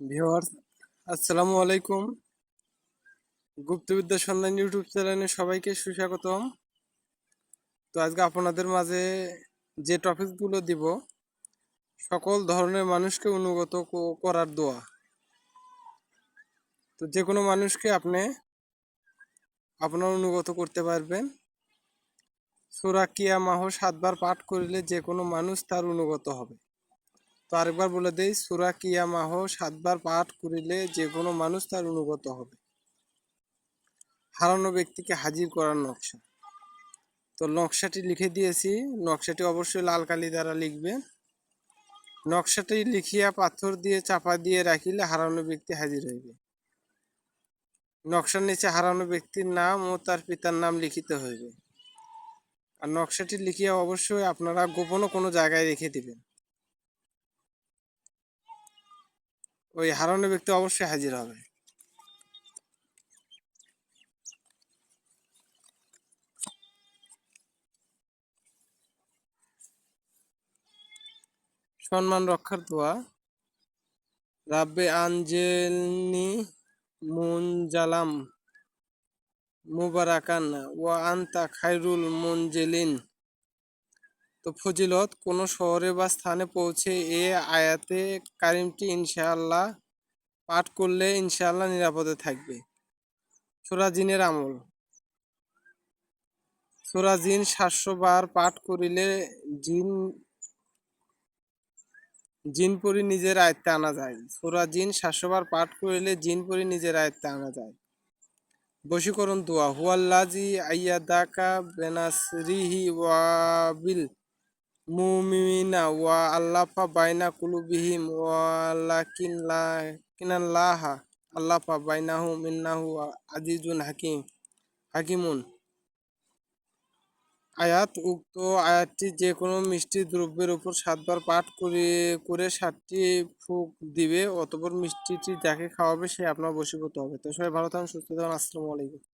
Viewers আসসালামু আলাইকুম। গুপ্তবিদ্যা সন্ধান ইউটিউব চ্যানেলে সবাইকে সুস্বাগতম। তো আজকে আপনাদের মাঝে যে টপিকগুলো দিব, সকল ধরনের মানুষকে অনুগত করার দোয়া। তো যে কোনো মানুষকে আপনি আপনার অনুগত করতে পারবেন। সুরা কিয়া মাহ সাতবার পাঠ করিলে যে কোনো মানুষ তার অনুগত হবে। তো আরেকবার বলে দেই, সুরা কিয়া মাহ সাতবার পাঠ করিলে যে কোনো মানুষ তার অনুগত হবে। হারানো ব্যক্তিকে হাজির করার নকশা। তো নকশাটি লিখে দিয়েছি। নকশাটি অবশ্যই লাল কালি দ্বারা লিখবে। নকশাটি লিখিয়া পাথর দিয়ে চাপা দিয়ে রাখিলে হারানো ব্যক্তি হাজির হইবে। নকশার নিচে হারানো ব্যক্তির নাম ও তার পিতার নাম লিখিত হইবে। আর নকশাটি লিখিয়া অবশ্যই আপনারা গোপনও কোনো জায়গায় রেখে দিবেন। ওই হারানো ব্যক্তি অবশ্যই হাজির হবে। সম্মান রক্ষার দোয়া। রাব্বে আনজেলনি মুনজালাম মুবারাকান ওয়া আন্তা খাইরুল মুনজেলিন। তো ফজিলত, কোন শহরে বা স্থানে পৌঁছে এ আয়াতে কারিমটি ইনশাআল্লাহ পাঠ করলে ইনশাআল্লাহ নিরাপদে থাকবে। সূরা জিনের আমল। সূরা জিন সাতশো বার পাঠ করিলে জিন জিন জিনপুরি নিজের আয়ত্তে আনা যায়। সূরা জিন সাতশো বার পাঠ করিলে জিন জিনপুরি নিজের আয়ত্তে আনা যায়। বশীকরণ দোয়া হুয়াল্লাজি আইয়াদাকা বেনাসরিহি ওয়াবিল আয়াত উক্ত আয়াতটি যে কোনো মিষ্টি দ্রব্যের উপর সাতবার পাঠ করে করে সাতটি ফুক দিবে, অতপর মিষ্টিটি যাকে খাওয়াবে সে আপনার বশীভূত হবে। তো সবাই ভালো থাকুন, সুস্থ থাকুন, আসসালামু আলাইকুম।